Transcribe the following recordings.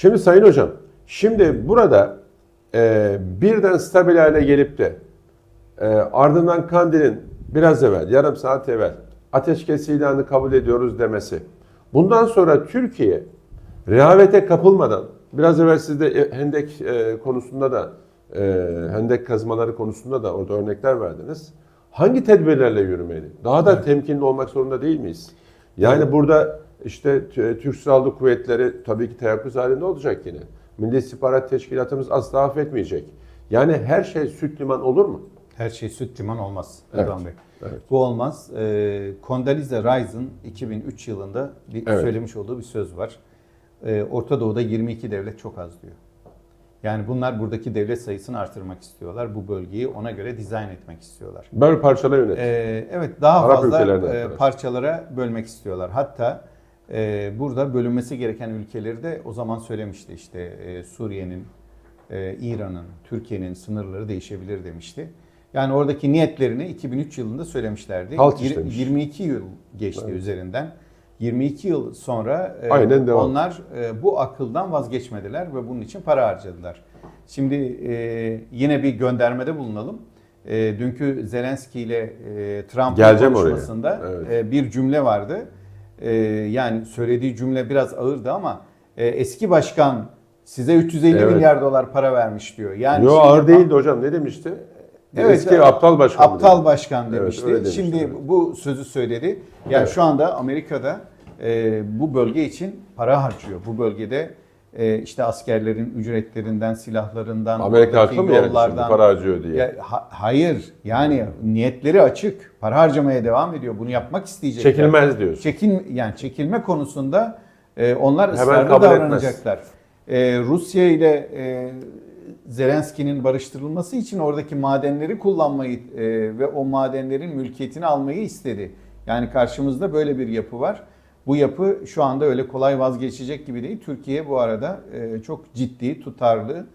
Şimdi Sayın Hocam, şimdi burada e, birden stabil hale gelip de e, ardından Kandil'in biraz evvel, yarım saat evvel ateşkes ilanı kabul ediyoruz demesi. Bundan sonra Türkiye rehavete kapılmadan, biraz evvel siz de e, hendek e, konusunda da, e, hendek kazmaları konusunda da orada örnekler verdiniz. Hangi tedbirlerle yürümeli? Daha da temkinli olmak zorunda değil miyiz? Yani burada işte Türk Silahlı Kuvvetleri tabii ki teyakkuz halinde olacak yine. Milli İstihbarat Teşkilatımız asla affetmeyecek. Yani her şey süt liman olur mu? Her şey süt liman olmaz Evet, Erdoğan Bey. evet. Bu olmaz. Ee, Condoleezza Rice'ın 2003 yılında bir Evet. söylemiş olduğu bir söz var. Ee, Orta Doğu'da 22 devlet çok az diyor. Yani bunlar buradaki devlet sayısını artırmak istiyorlar. Bu bölgeyi ona göre dizayn etmek istiyorlar. Böyle parçala yönet. Ee, evet daha Arap fazla e, parçalara bölmek istiyorlar. Hatta e, burada bölünmesi gereken ülkeleri de o zaman söylemişti işte e, Suriye'nin, e, İran'ın, Türkiye'nin sınırları değişebilir demişti. Yani oradaki niyetlerini 2003 yılında söylemişlerdi. Halt işlemiş. 22 yıl geçti üzerinden. 22 yıl sonra e, Aynen devam. onlar e, bu akıldan vazgeçmediler ve bunun için para harcadılar. Şimdi e, yine bir göndermede bulunalım. Dünkü Zelenski ile oraya. konuşmasında Evet. bir cümle vardı. E, yani söylediği cümle biraz ağırdı ama e, eski başkan size 350 Evet. milyar dolar para vermiş diyor. Yani Yo şimdi- ağır değildi hocam ne demişti? Evet, Eski evet. aptal başkan. Aptal dedi. başkan Evet, demişti. öyle demişti, Şimdi evet. bu sözü söyledi. Yani Evet. şu anda Amerika'da e, bu bölge için para harcıyor. Bu bölgede e, işte askerlerin ücretlerinden, silahlarından, Amerika haklı mı yani şimdi para harcıyor diye? Ya, ha- hayır. Yani niyetleri açık. Para harcamaya devam ediyor. Bunu yapmak isteyecekler. Çekilmez diyorsun. Çekil yani çekilme konusunda e, onlar Hemen ısrarlı davranacaklar. E, Rusya ile e, Zelenski'nin barıştırılması için oradaki madenleri kullanmayı e, ve o madenlerin mülkiyetini almayı istedi. Yani karşımızda böyle bir yapı var. Bu yapı şu anda öyle kolay vazgeçecek gibi değil. Türkiye bu arada e, çok ciddi, tutarlı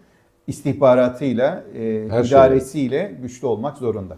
istihbaratıyla, e, Her şeyle. idaresiyle güçlü olmak zorunda.